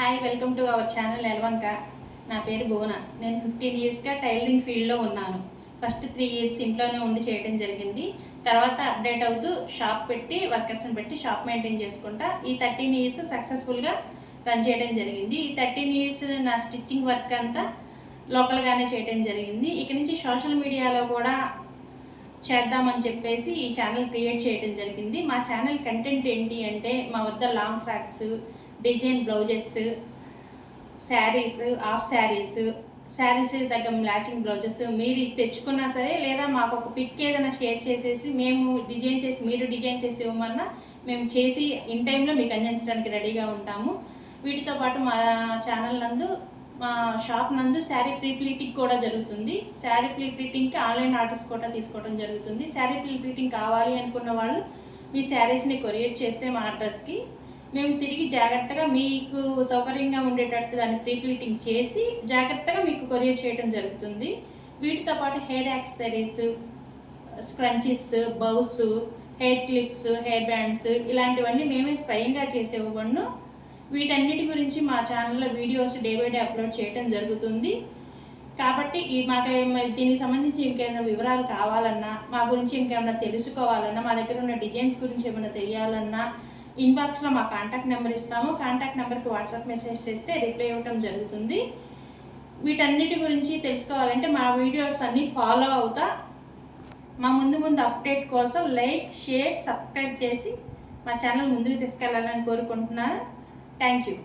Hi welcome to our channel Elavanka నా పేరు భువన. నేను ఫిఫ్టీన్ ఇయర్స్గా టైలరింగ్ ఫీల్డ్లో ఉన్నాను. ఫస్ట్ త్రీ ఇయర్స్ ఇంట్లోనే ఉండి చేయడం జరిగింది. తర్వాత అప్డేట్ అవుతూ షాప్ పెట్టి వర్కర్స్ని పెట్టి షాప్ మెయింటైన్ చేసుకుంటా ఈ థర్టీన్ ఇయర్స్ సక్సెస్ఫుల్గా రన్ చేయడం జరిగింది. ఈ థర్టీన్ ఇయర్స్ నా స్టిచ్చింగ్ వర్క్ అంతా లోకల్గానే చేయడం జరిగింది. ఇక నుంచి సోషల్ మీడియాలో కూడా చేద్దామని చెప్పేసి ఈ ఛానల్ క్రియేట్ చేయడం జరిగింది. మా ఛానల్ కంటెంట్ ఏంటి అంటే మా వద్ద long frocks design blouses sarees half sarees sarees తగ్గ మ్యాచింగ్ బ్లౌజెస్ మీరు తెచ్చుకున్నా సరే లేదా మాకు ఒక పిక్ ఏదైనా షేర్ చేసేసి మేము డిజైన్ చేసి మీరు డిజైన్ చేసి ఇవ్వమన్నా మేము చేసి ఇన్ టైంలో మీకు అందించడానికి రెడీగా ఉంటాము. వీటితో పాటు మా ఛానల్ నందు మా షాప్ నందు శారీ ప్రీప్లీటింగ్ కూడా జరుగుతుంది. శారీ ప్రీప్లీటింగ్కి ఆన్లైన్ ఆర్డర్స్ కూడా తీసుకోవడం జరుగుతుంది. శారీ ప్రీప్లీటింగ్ కావాలి అనుకున్న వాళ్ళు మీ శారీస్ని కొరియర్ చేస్తే మా అడ్రస్కి మేము తిరిగి జాగ్రత్తగా మీకు సౌకర్యంగా ఉండేటట్టు దాన్ని ప్రీప్లీటింగ్ చేసి జాగ్రత్తగా మీకు కొరియర్ చేయడం జరుగుతుంది. వీటితో పాటు hair accessories scrunchies bows hair clips hair bands ఇలాంటివన్నీ మేమే స్వయంగా చేసేవ్వబడును వీటన్నిటి గురించి మా ఛానల్లో videos day by day upload చేయడం జరుగుతుంది. కాబట్టి ఈ మాకు దీనికి సంబంధించి ఇంకేమైనా వివరాలు కావాలన్నా మా గురించి ఇంకేమైనా తెలుసుకోవాలన్నా మా దగ్గర ఉన్న డిజైన్స్ గురించి ఏమైనా తెలియాలన్నా ఇన్బాక్స్లో మా కాంటాక్ట్ నెంబర్ ఇస్తాము. కాంటాక్ట్ నెంబర్కి వాట్సాప్ మెసేజ్ చేస్తే రిప్లై ఇవ్వటం జరుగుతుంది. వీటన్నిటి గురించి తెలుసుకోవాలంటే మా వీడియోస్ అన్నీ ఫాలో అవుతా. మా ముందు ముందు అప్డేట్ కోసం లైక్ షేర్ సబ్స్క్రైబ్ చేసి మా ఛానల్ ముందుకు తీసుకెళ్ళాలని కోరుకుంటున్నాను. Thank you